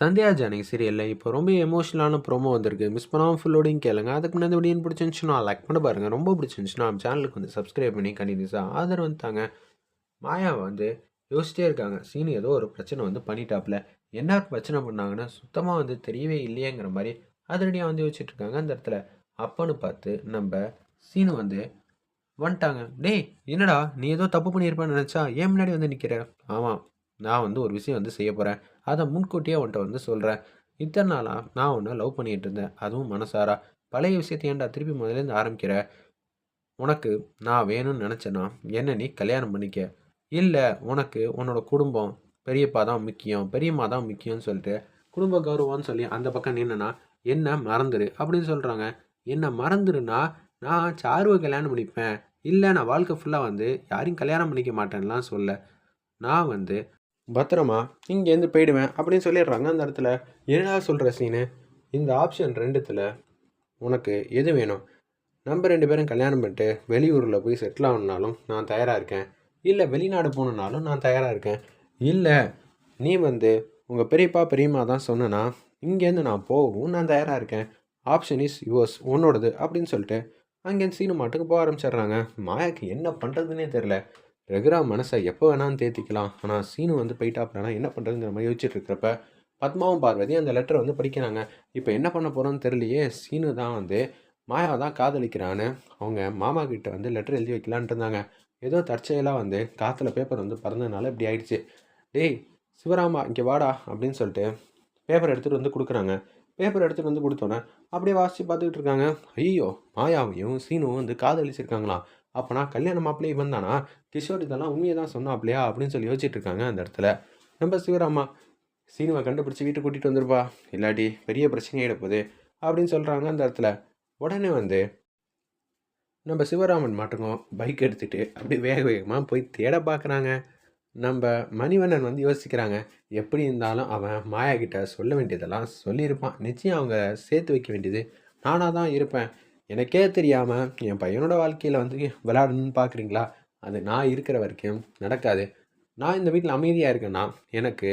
சந்தியா ஜானகி சீரியலில் இப்போ ரொம்ப எமோஷனலான ப்ரோமோ வந்திருக்கு. மிஸ் பண்ணாமல் ஃபுல்லோடையும் கேளுங்க. அதுக்கு முன்னாடி வீடியோ பிடிச்சிருந்துச்சுன்னா லைக் பண்ண பாருங்க. ரொம்ப பிடிச்சிருந்துச்சுன்னா நம்ம சேனலுக்கு வந்து சப்ஸ்கிரைப் பண்ணி கண்டினியூஸாக ஆதரவு வந்துட்டாங்க மாயா வந்து யோசிச்சிட்டே இருக்காங்க. சீனு ஏதோ ஒரு பிரச்சனை வந்து பண்ணிட்டாப்ல. என்ன பிரச்சனை பண்ணாங்கன்னு சுத்தமாக வந்து தெரியவே இல்லையேங்கிற மாதிரி அதிரடியாக வந்து யோசிச்சுட்டு இருக்காங்க. அந்த இடத்துல அப்பன்னு பார்த்து நம்ம சீனு வந்து வந்துட்டாங்க. டேய் என்னடா? நீ ஏதோ தப்பு பண்ணியிருப்பேன்னு நினச்சா ஏன் முன்னாடி வந்து நிற்கிற ஆமாம் நான் வந்து ஒரு விஷயம் வந்து செய்ய போகிறேன் அதை முன்கூட்டியே உன்ட்ட வந்து சொல்கிறேன் இத்தனை நாளாக நான் உன்னை லவ் பண்ணிகிட்டு இருந்தேன். அதுவும் மனசாரா. பழைய விஷயத்தை ஏன்டா திருப்பி முதலேருந்து ஆரம்பிக்கிற? உனக்கு நான் வேணும்னு நினச்சேன்னா என்ன நீ கல்யாணம் பண்ணிக்க. இல்லை உனக்கு உன்னோட குடும்பம் பெரியப்பா தான் முக்கியம் பெரியம்மா தான் முக்கியம்னு சொல்லிட்டு குடும்ப கௌரவம்னு சொல்லி அந்த பக்கம் நின்னுனா என்ன மறந்துடு அப்படின்னு சொல்கிறாங்க என்ன மறந்துடுனா நான் சாருவை கல்யாணம் பண்ணிப்பேன். இல்லை நான் வாழ்க்கை ஃபுல்லாக வந்து யாரையும் கல்யாணம் பண்ணிக்க மாட்டேன்லாம் சொல்ல. நான் வந்து பத்திரமா? இங்கேருந்து போயிடுவேன் அப்படின்னு சொல்லிடுறாங்க அந்த இடத்துல. என்னடா சொல்கிற சீனு? இந்த ஆப்ஷன் ரெண்டுத்தில் உனக்கு எது வேணும்? நம்ம ரெண்டு பேரும் கல்யாணம் பண்ணிட்டு வெளியூரில் போய் செட்டில் ஆகணுனாலும் நான் தயாராக இருக்கேன். இல்லை வெளிநாடு போகணுன்னாலும் நான் தயாராக இருக்கேன். இல்லை நீ வந்து உங்கள் பெரியப்பா பெரியம்மா தான் சொன்னனா இங்கேருந்து நான் போகவும் நான் தயாராக இருக்கேன். ஆப்ஷன் இஸ் யுவர்ஸ் உன்னோடது அப்படின்னு சொல்லிட்டு அங்கேருந்து சீனு மாட்டுக்கு போக ஆரம்பிச்சிடுறாங்க. மாயாக்கு என்ன பண்ணுறதுன்னே தெரில ரகுராம் மனசை எப்போ வேணாலும் தேத்திக்கலாம். ஆனால் சீனு வந்து போயிட்டாப்லனா என்ன பண்ணுறதுங்கிற மாதிரி யோசிச்சுட்டு இருக்கிறப்ப பத்மாவும் பார்வதி அந்த லெட்டரை வந்து படிக்கிறாங்க. இப்போ என்ன பண்ண போகிறோன்னு தெரியலையே சீனு தான் வந்து மாயா தான் காதலிக்கிறான்னு அவங்க மாமா கிட்ட வந்து லெட்டர் எழுதி வைக்கலான்ட்டு இருந்தாங்க. ஏதோ தற்செயலாக வந்து காற்றுல பேப்பர் வந்து பறந்ததுனால இப்படி ஆயிடுச்சு. டேய் சிவராமா இங்கே வாடா அப்படின்னு சொல்லிட்டு பேப்பர் எடுத்துகிட்டு வந்து கொடுக்குறாங்க. பேப்பர் எடுத்துகிட்டு வந்து கொடுத்தோன்னே அப்படியே வாசித்து பார்த்துக்கிட்டு இருக்காங்க. ஐயோ மாயாவையும் சீனுவும் வந்து காதலிச்சிருக்காங்களாம். அப்போனா கல்யாண மாப்பிள்ளை இவன் தானா? கிஷோர் இதெல்லாம் உண்மையை தான் சொன்னாப்லையா? அப்படின்னு சொல்லி யோசிச்சுட்டு இருக்காங்க அந்த இடத்துல. நம்ம சிவராமா சீனுவை கண்டுபிடிச்சி வீட்டுக்கு கூட்டிகிட்டு வந்துருப்பா. இல்லாட்டி பெரிய பிரச்சனை எடுப்பது அப்படின்னு சொல்கிறாங்க அந்த இடத்துல. உடனே வந்து நம்ம சிவராமன் மாட்டுக்கும் பைக் எடுத்துகிட்டு அப்படி வேக வேகமாக போய் தேட பார்க்குறாங்க நம்ம மணிவண்ணன் வந்து யோசிக்கிறாங்க எப்படி இருந்தாலும் அவன் மாயா கிட்ட சொல்ல வேண்டியதெல்லாம் சொல்லியிருப்பான். நிச்சயம் அவங்க சேர்த்து வைக்க வேண்டியது. நானாக தான் இருப்பேன். எனக்கே தெரியாமல் என் பையனோட வாழ்க்கையில் வந்து விளையாடணும்னு பார்க்குறீங்களா அது நான் இருக்கிற வரைக்கும் நடக்காது. நான் இந்த வீட்டில் அமைதியாக இருக்கேன்னா எனக்கு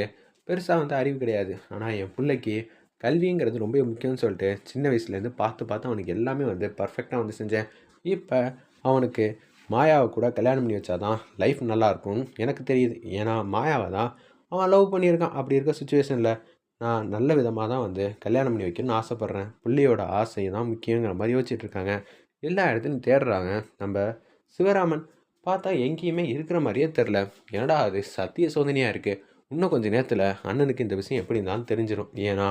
பெருசாக வந்து அறிவு கிடையாது. ஆனால் என் பிள்ளைக்கு கல்விங்கிறது ரொம்ப முக்கியம்னு சொல்லிட்டு சின்ன வயசுலேருந்து பார்த்து பார்த்து அவனுக்கு எல்லாமே வந்து பர்ஃபெக்டாக வந்து செஞ்சேன். இப்போ அவனுக்கு மாயாவை கூட கல்யாணம் பண்ணி வச்சாதான் லைஃப் நல்லாயிருக்கும் எனக்கு தெரியுது. ஏன்னா மாயாவை தான் அவன் லவ் பண்ணியிருக்கான். அப்படி இருக்க சுச்சுவேஷனில் நான் நல்ல விதமாக தான் வந்து கல்யாணம் பண்ணி வைக்கணும்னு ஆசைப்பட்றேன். பிள்ளையோட ஆசை தான் முக்கியங்கிற மாதிரி யோசிச்சுட்டு இருக்காங்க. எல்லா இடத்துலையும் தேடுறாங்க. நம்ம சிவராமன் பார்த்தா எங்கேயுமே இருக்கிற மாதிரியே தெரில என்னடா அது சத்திய சோதனையாக இருக்குது இன்னும் கொஞ்சம் நேரத்தில் அண்ணனுக்கு இந்த விஷயம் எப்படி இருந்தாலும் தெரிஞ்சிடும் ஏன்னா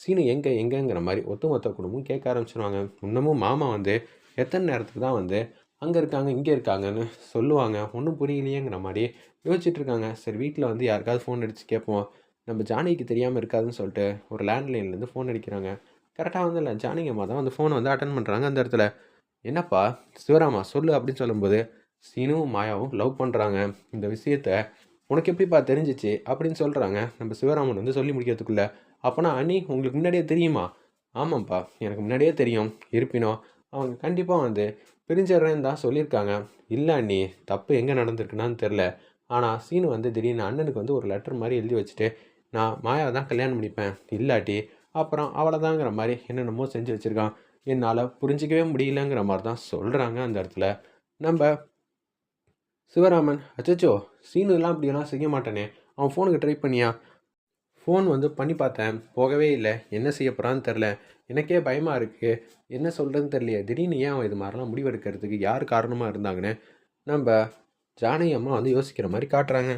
சீனு எங்கே எங்கேங்கிற மாதிரி ஒத்துமொத்த குடும்பம் கேட்க ஆரம்பிச்சிருவாங்க. இன்னமும் மாமா வந்து எத்தனை நேரத்துக்கு தான் வந்து அங்கே இருக்காங்க இங்கே இருக்காங்கன்னு சொல்லுவாங்க. ஒன்றும் புரியலையேங்கிற மாதிரி யோசிச்சுட்ருக்காங்க சரி வீட்டில் வந்து யாருக்காவது ஃபோன் அடித்து கேட்போம். நம்ம ஜானிக்கு தெரியாமல் இருக்காதுன்னு சொல்லிட்டு ஒரு லேண்ட்லைன்லேருந்து ஃபோன் அடிக்கிறாங்க. கரெக்டாக வந்து இல்லை ஜானகி அம்மா தான் வந்து ஃபோனை வந்து அட்டன் பண்ணுறாங்க அந்த இடத்துல. என்னப்பா சிவராமா சொல்லு அப்படின்னு சொல்லும்போது சீனுவும் மாயாவும் லவ் பண்ணுறாங்க இந்த விஷயத்த உனக்கு எப்படிப்பா தெரிஞ்சிச்சு அப்படின்னு சொல்கிறாங்க நம்ம சிவராமன் வந்து சொல்லி முடிக்கிறதுக்குள்ள அப்போனா அண்ணி உங்களுக்கு முன்னாடியே தெரியுமா? ஆமாம்ப்பா எனக்கு முன்னாடியே தெரியும். இருப்பினோ அவங்க கண்டிப்பாக வந்து பிரிஞ்சிடுறேன்னு தான் சொல்லியிருக்காங்க. இல்லை அண்ணி தப்பு எங்கே நடந்திருக்குன்னு தெரில ஆனால் சீனு வந்து திடீர்னு அண்ணனுக்கு வந்து ஒரு லெட்டர் மாதிரி எழுதி வச்சுட்டு நான் மாயாவை தான் கல்யாணம் பண்ணிப்பேன். இல்லாட்டி அப்புறம் அவளைதாங்கிற மாதிரி என்னென்னமோ செஞ்சு வச்சுருக்கான். என்னால் புரிஞ்சிக்கவே முடியலங்கிற மாதிரி தான் சொல்கிறாங்க அந்த இடத்துல. நம்ம சிவராமன் அச்சச்சோ சீனுலாம் அப்படியெல்லாம் செய்ய மாட்டேனே. அவன் ஃபோனுக்கு ட்ரை பண்ணியா? ஃபோன் வந்து பண்ணி பார்த்தேன். போகவே இல்லை. என்ன செய்ய போகிறான்னு தெரில எனக்கே பயமாக இருக்குது என்ன சொல்கிறதுன்னு தெரியலையே. திடீர்னு ஏன் அவன் இது மாதிரிலாம் முடிவெடுக்கிறதுக்கு யார் காரணமாக இருந்தாங்கன்னு நம்ம ஜானகி அம்மா வந்து யோசிக்கிற மாதிரி காட்டுறாங்க.